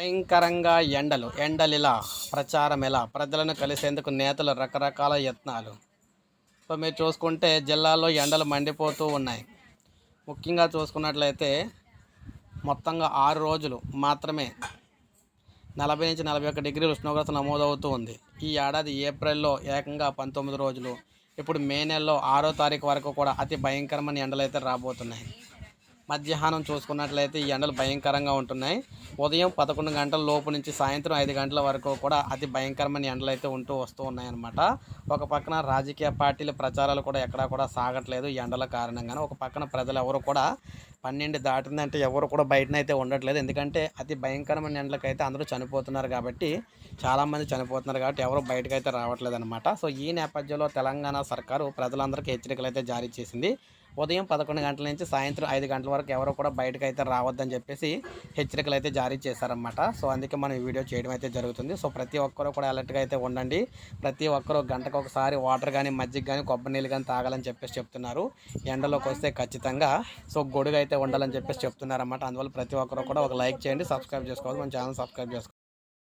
భయంకరంగా ఎండలు. ఎండలిలా ప్రచారం ఎలా? ప్రజలను కలిసేందుకు నేతలు రకరకాల యత్నాలు. ఇప్పుడు మీరు చూసుకుంటే జిల్లాలో ఎండలు మండిపోతూ ఉన్నాయి. ముఖ్యంగా చూసుకున్నట్లయితే మొత్తంగా ఆరు రోజులు మాత్రమే నలభై నుంచి నలభై ఒక్క డిగ్రీల ఉష్ణోగ్రత నమోదవుతూ ఉంది. ఈ ఏడాది ఏప్రిల్లో ఏకంగా పంతొమ్మిది రోజులు. ఇప్పుడు మే నెలలో ఆరో తారీఖు వరకు కూడా అతి భయంకరమైన ఎండలు అయితే రాబోతున్నాయి. మధ్యాహ్నం చూసుకున్నట్లయితే ఈ ఎండలు భయంకరంగా ఉంటున్నాయి. ఉదయం పదకొండు గంటల లోపు నుంచి సాయంత్రం ఐదు గంటల వరకు కూడా అతి భయంకరమైన ఎండలు అయితే ఉంటూ వస్తూ ఉన్నాయన్నమాట. ఒక పక్కన రాజకీయ పార్టీల ప్రచారాలు కూడా ఎక్కడా కూడా సాగట్లేదు ఎండల కారణంగానే. ఒక పక్కన ప్రజలు ఎవరు కూడా పన్నెండు దాటిందంటే ఎవరు కూడా బయటనైతే ఉండట్లేదు. ఎందుకంటే అతి భయంకరమైన ఎండలకైతే అందరూ చనిపోతున్నారు కాబట్టి చాలామంది చనిపోతున్నారు కాబట్టి ఎవరు బయటకు అయితే రావట్లేదు అనమాట సో ఈ నేపథ్యంలో తెలంగాణ సర్కారు ప్రజలందరికీ హెచ్చరికలు అయితే జారీ చేసింది. ఉదయం పదకొండు గంటల నుంచి సాయంత్రం ఐదు గంటల వరకు ఎవరు కూడా బయటకు అయితే రావద్దని చెప్పేసి హెచ్చరికలు అయితే జారీ చేశారనమాట సో అందుకే మనం ఈ వీడియో చేయడం అయితే జరుగుతుంది. సో ప్రతి ఒక్కరూ కూడా అలర్ట్గా అయితే ఉండండి. ప్రతి ఒక్కరు గంటకు ఒకసారి వాటర్ కానీ మజ్జిగ కానీ కొబ్బరి నీళ్ళు కానీ తాగాలని చెప్పేసి చెప్తున్నారు. ఎండలోకి వస్తే ఖచ్చితంగా సో గొడుగు అయితే ఉండాలని చెప్పేసి చెప్తున్నారన్నమాట. అందువల్ల ప్రతి ఒక్కరూ కూడా ఒక లైక్ చేయండి సబ్స్క్రైబ్ చేసుకోవాలి మన ఛానల్ సబ్స్క్రైబ్ చేసుకోవాలి